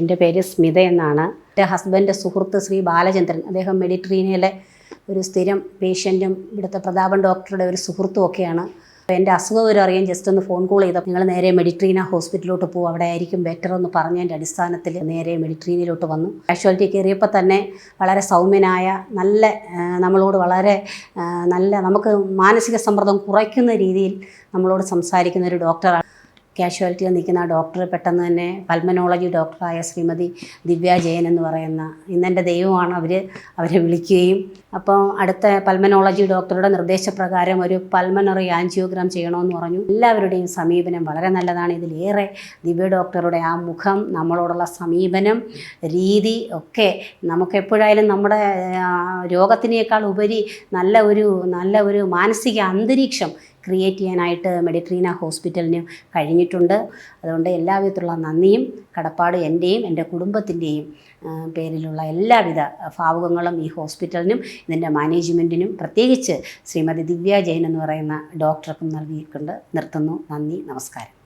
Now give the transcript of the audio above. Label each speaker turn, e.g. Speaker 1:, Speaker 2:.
Speaker 1: എന്റെ പേര് സ്മിത എന്നാണ്. എന്റെ ഹസ്ബൻഡ് സുഹൃത്ത് ശ്രീ ബാലചന്ദ്രൻ. അദ്ദേഹം മെഡിട്രീനിയയിലെ ഒരു സ്ഥിരം പേഷ്യന്റും ഇവിടുത്തെ പ്രതാപൻ ഡോക്ടറുടെ ഒരു സുഹൃത്തും ഒക്കെയാണ്. അപ്പോൾ എന്റെ അസുഖം ഒരു അറിയാൻ ജസ്റ്റ് ഒന്ന് ഫോൺ കോൾ ചെയ്തപ്പോൾ നിങ്ങൾ നേരെ മെഡിട്രീന ഹോസ്പിറ്റലിലോട്ട് പോകും അവിടെ ആയിരിക്കും ബെറ്റർ എന്ന് പറഞ്ഞതിന്റെ അടിസ്ഥാനത്തിൽ നേരെ മെഡിട്രീനിലോട്ട് വന്നു. കാഷ്വാലിറ്റി കയറിയപ്പോൾ തന്നെ വളരെ സൗമ്യനായ നല്ല നമ്മളോട് വളരെ നല്ല നമുക്ക് മാനസിക സമ്മർദ്ദം കുറയ്ക്കുന്ന രീതിയിൽ നമ്മളോട് സംസാരിക്കുന്ന ഒരു ഡോക്ടറാണ് കാഷ്വാലിറ്റിയിൽ നിൽക്കുന്ന ഡോക്ടർ പെട്ടെന്ന് തന്നെ പൽമനോളജി ഡോക്ടറായ ശ്രീമതി ദിവ്യ ജയൻ എന്ന് പറയുന്ന ഇന്നെന്റെ ദൈവമാണ് അവർ അവരെ വിളിക്കുകയും അപ്പോൾ അടുത്ത പൽമനോളജി ഡോക്ടറുടെ നിർദ്ദേശപ്രകാരം ഒരു പൽമനറി ആൻജിയോഗ്രാം ചെയ്യണമെന്ന് പറഞ്ഞു. എല്ലാവരുടെയും സമീപനം വളരെ നല്ലതാണ്. ഇതിലേറെ ദിവ്യ ഡോക്ടറുടെ ആ മുഖം നമ്മളോടുള്ള സമീപനം രീതി ഒക്കെ നമുക്കെപ്പോഴായാലും നമ്മുടെ രോഗത്തിനേക്കാൾ ഉപരി നല്ല ഒരു നല്ല ഒരു മാനസിക അന്തരീക്ഷം ക്രിയേറ്റ് ചെയ്യാനായിട്ട് മെഡിട്രീന ഹോസ്പിറ്റലിന് കഴിഞ്ഞിട്ടുണ്ട്. അതുകൊണ്ട് എല്ലാവിധത്തിലുള്ള നന്ദിയും കടപ്പാട് എന്റെയും എന്റെ കുടുംബത്തിന്റെയും പേരിലുള്ള എല്ലാവിധ ഭാവുകങ്ങളും ഈ ഹോസ്പിറ്റലിനും ഇതിന്റെ മാനേജ്മെന്റിനും പ്രത്യേകിച്ച് ശ്രീമതി ദിവ്യ ജെയിൻ എന്ന് പറയുന്ന ഡോക്ടർക്കും നൽകിയിട്ടുണ്ട്. നിർത്തുന്നു. നന്ദി. നമസ്കാരം.